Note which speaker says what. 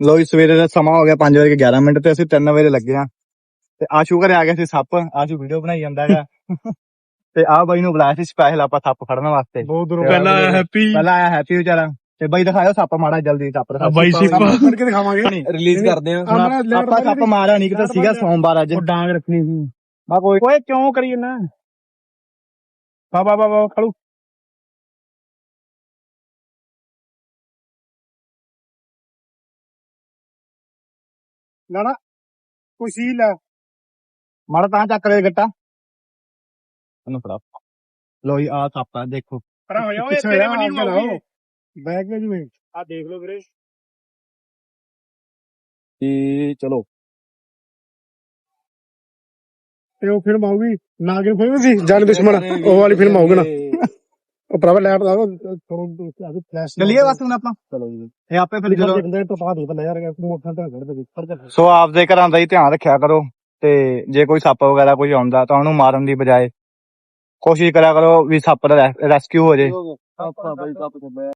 Speaker 1: ਲੋ ਜੀ ਸਵੇਰੇ ਦਾ ਸਮਾਂ ਹੋ ਗਿਆ 5 ਵਜੇ 11 ਮਿੰਟ ਤੇ ਅਸੀਂ 3 ਵਜੇ ਲੱਗੇ ਆ ਤੇ ਆਸ਼ੂ ਘਰੇ ਆ ਗਿਆ ਸੀ ਸੱਪ ਆਸ਼ੂ ਵੀਡੀਓ ਬਣਾਈ ਜਾਂਦਾ ਹੈਗਾ। ਤੇ ਆ ਬਾਈ ਨੂੰ ਬੁਲਾਇਆ ਸੀ ਸਪੈਸ਼ਲ ਆਪਾਂ ਸੱਪ ਫੜਨ ਵਾਸਤੇ।
Speaker 2: ਬਹੁਤ ਦੂਰੋਂ
Speaker 3: ਪਹਿਲਾਂ ਹੈਪੀ
Speaker 1: ਪਹਿਲਾਂ ਆਇਆ ਹੈਪੀ ਵਿਚਾਰਾ। ਤੇ ਬਾਈ ਦਿਖਾਇਓ ਸੱਪ ਮਾੜਾ ਜਲਦੀ ਸੱਪ ਦਿਖਾਓ।
Speaker 3: ਬਾਈ ਸਿੱਪਾ
Speaker 2: ਕਰਕੇ ਦਿਖਾਵਾਂਗੇ।
Speaker 3: ਰਿਲੀਜ਼ ਕਰਦੇ ਆ
Speaker 1: ਆਪਾਂ ਸੱਪ ਮਾਰਿਆ ਨਹੀਂ ਕਿਤੇ ਸੀਗਾ ਸੋਮਵਾਰ ਅੱਜ।
Speaker 2: ਉਹ ਡਾਂਗ ਰੱਖਣੀ ਸੀ।
Speaker 1: ਬਾ ਕੋਈ
Speaker 2: ਓਏ ਕਿਉਂ ਕਰੀ ਨਾ? ਬਾ ਬਾ ਬਾ ਖੜੂ। ਨਾ ਕੋਈ ਸੀ ਲੈ।
Speaker 1: ਮਾੜਾ ਤਾਂ ਚੱਕ ਲੈ ਗੱਟਾ। ਉਹਨੂੰ ਫੜਾ ਲੋ ਜੀ ਆ ਸੱਪ ਦੇਖੋ।
Speaker 2: ਪਰਾਂ ਹੋ ਜਾ ਓਏ ਤੇਰੇ ਬਣੀ ਨੂੰ ਆਉਗੀ ਬੈਗ ਵਿੱਚ ਜਿਵੇਂ ਆ ਦੇਖ ਲਓ ਵੀਰੇ।
Speaker 1: ਤੇ ਚਲੋ।
Speaker 2: ਤੇ ਉਹ ਫਿਲਮ ਆਊਗੀ ਨਾਗਿਨ ਫਿਲਮ ਸੀ ਜਾਨ ਦੁਸ਼ਮਣ ਉਹ ਵਾਲੀ ਫਿਲਮ ਆਊਗੀ ਨਾ। ਉਹ ਭਰਾਵਾ ਲੈਟ ਦਾ ਥੋੜਾ ਫਲੈਸ਼
Speaker 1: ਚੱਲੀਏ ਬਸ ਹੁਣ ਆਪਾਂ। ਚਲੋ ਜੀ। ਇਹ ਆਪੇ ਫਿਰ
Speaker 2: ਚਲੋ
Speaker 1: ਚਲੋ
Speaker 2: ਬੰਦੇ ਤੋਂ ਪਾ ਦੇ ਬੱਲੇ ਯਾਰ ਮੋਟਰ ਤੇ ਘੜ ਦੇ ਉੱਪਰ ਤੇ
Speaker 1: ਸੋ ਆਪਦੇ ਘਰਾਂ ਦਾ ਹੀ ਧਿਆਨ ਰੱਖਿਆ ਕਰੋ ਤੇ ਜੇ ਕੋਈ ਸੱਪ ਵਗੈਰਾ ਕੋਈ ਆਉਂਦਾ ਤਾਂ ਉਹਨੂੰ ਮਾਰਨ ਦੀ ਬਜਾਏ ਕੋਸ਼ਿਸ਼ ਕਰਿਆ ਕਰੋ ਵੀ ਸੱਪ ਦਾ ਰੈਸਕਿਊ ਹੋ ਜੇ।
Speaker 2: ਆਪਾਂ ਬਈ ਕੱਪ